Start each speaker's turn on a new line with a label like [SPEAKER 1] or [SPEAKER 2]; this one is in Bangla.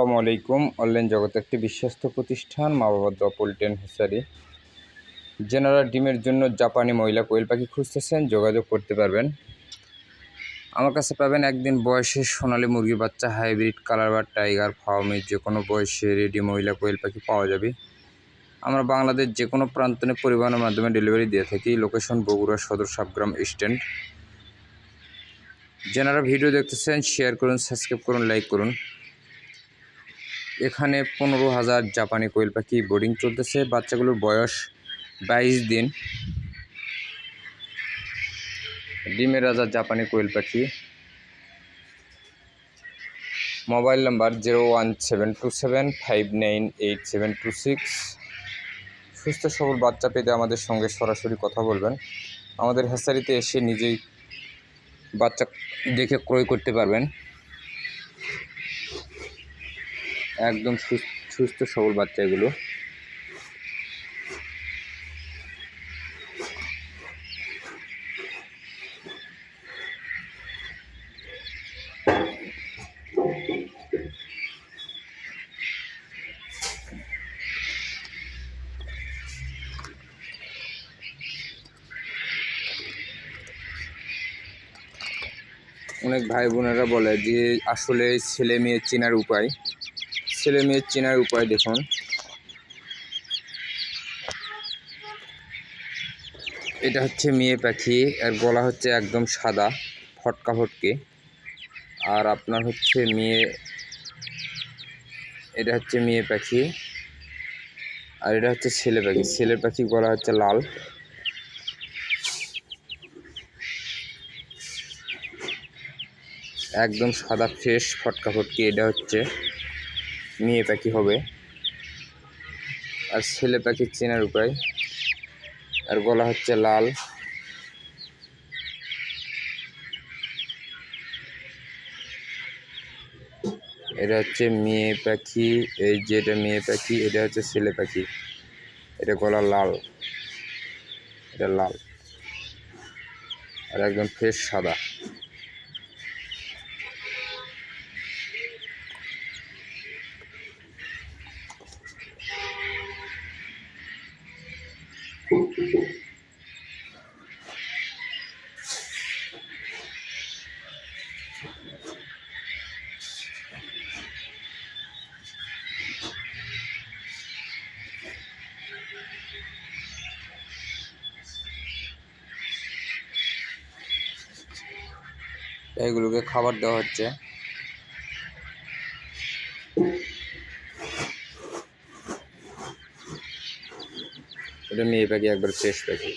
[SPEAKER 1] আসসালামু আলাইকুম। অনলাইন জগতে একটি বিশ্বস্ত প্রতিষ্ঠান মা বাবা দোয়া পোল্ট্রি হ্যাসারি যারা ডিমের জন্য জাপানি মহিলা কোয়েল পাখি খুঁজতেছেন, যোগাযোগ করতে পারবেন। আমার কাছে পাবেন একদিন বয়সে সোনালি মুরগির বাচ্চা, হাইব্রিড কালার বা টাইগার ফার্মের যে কোনো বয়সে রেডি মহিলা কোয়েল পাখি পাওয়া যাবে। আমরা বাংলাদেশ যে কোনো প্রান্তনে পরিবহনের মাধ্যমে ডেলিভারি দিয়ে থাকি। লোকেশন বগুড়া সদর সাবগ্রাম স্ট্যান্ড। যারা ভিডিও দেখতেছেন, শেয়ার করুন, সাবস্ক্রাইব করুন, লাইক করুন। এখানে পনেরো হাজার জাপানি কোয়েল পাখি বোর্ডিং চলতেছে। বাচ্চাগুলোর বয়স বাইশ দিন। ডিমের রাজা জাপানি কোয়েল পাখি। Mobile number zero one seven two seven five nine eight seven two six. সুস্থ সবল বাচ্চা পেতে আমাদের সঙ্গে সরাসরি কথা বলবেন। আমাদের হ্যাসারিতে এসে নিজেই বাচ্চা দেখে ক্রয় করতে পারবেন। একদম সুস্থ সবল বাচ্চা এগুলো। অনেক ভাই বোনেরা বলে যে আসলে ছেলে মেয়ে চেনার উপায়। ছেলে মেয়ের চেনার উপায় দেখুন। এটা হচ্ছে মেয়ে পাখি এর গলা হচ্ছে একদম সাদা, ফটকা ফটকে। আর আপনার হচ্ছে মেয়ে, এটা হচ্ছে মেয়ে পাখি। আর এটা হচ্ছে ছেলে পাখি ছেলে পাখি গলা হচ্ছে লাল। একদম সাদা, ফ্রেশ, ফটকা ফটকি এটা হচ্ছে। মেয়ে পাখি হবে? আর ছেলে পাখি চেনার উপায়? আর গলা হচ্ছে লাল। এটা হচ্ছে মেয়ে পাখি, এই যে এটা মেয়ে পাখি, এটা হচ্ছে ছেলে পাখি। এটা গলা লাল। এটা লাল। আর একদম ফ্রেশ সাদা। এইগুলোকে খাবার দেওয়া হচ্ছে। এটা মেয়ে পাখি একবার ফ্রেশ পাখি